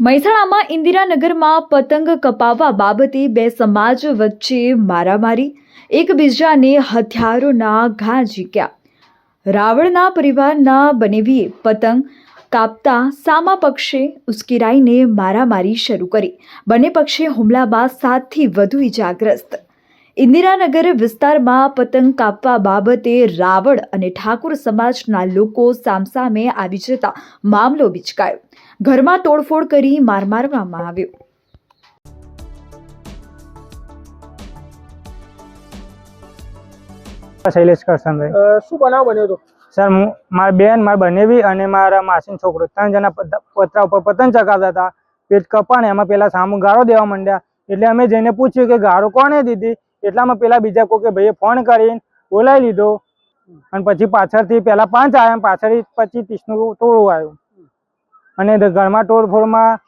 મહેસાણામાં ઇન્દિરાનગરમાં પતંગ કપાવવા બાબતે બે સમાજ વચ્ચે મારામારી. એકબીજાને હથિયારોના ઘા ઝીક્યા. રાવળના પરિવારના બનેવીએ પતંગ કાપતા સામા પક્ષે ઉશ્કેરાઈને મારામારી શરૂ કરી. બંને પક્ષે હુમલા બાદ સાતથી વધુ ઇજાગ્રસ્ત. ઇન્દિરાનગર વિસ્તારમાં પતંગ કાપવા બાબતે રાવળ અને ઠાકુર સમાજના લોકો સામસામે આવી જતા મામલો વિચકાયો. ઘરમાં તોડફોડ કરી માર મારવામાં આવ્યો. શૈલેષ કરશનભાઈ. શું બનાવ બન્યો હતો? સર હું મારી બેન મારી બનેવી અને મારા માસીન છોકરો. ત્રણ જણા પત- પતરા ઉપર પતંગ ચગાવતા હતા. પેટ કપાણે એમાં પેલા સામુ ગાળો દેવા માંડ્યા. એટલે અમે જઈને પૂછ્યું કે ગાળો કોને દીધી? એટલામાં પેલા બીજા કોઈ ભાઈએ ફોન કરીને બોલાવી લીધો અને પછી પાછળથી પેલા પાંચ આવ્યા પાછળ પછી ત્રીસનું ટોળું આવ્યું. અને ઘરમાં તોડફોડમાં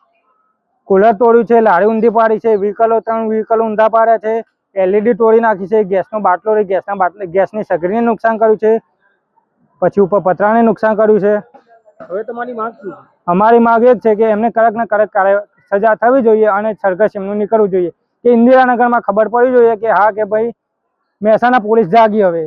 કુલર તોડ્યું છે લારી ઊંધી પાડી છે વ્હીકલો ત્રણ વ્હીકલો ઊંધા પાડ્યા છે એલઈડી તોડી નાખી છે ગેસનો બાટલો રહી ગેસના બાટલા ગેસની સગડીને નુકસાન કર્યું છે પછી ઉપર પતરાને નુકસાન કર્યું છે. હવે તમારી માંગ શું અમારી માંગ એ જ છે કે એમને કડક ને કડક કાર્ય સજા થવી જોઈએ અને સરઘસ એમનું નીકળવું જોઈએ. કે ઇન્દિરાનગરમાં ખબર પડવી જોઈએ કે હા કે ભાઈ મહેસાણા પોલીસ જાગી હવે.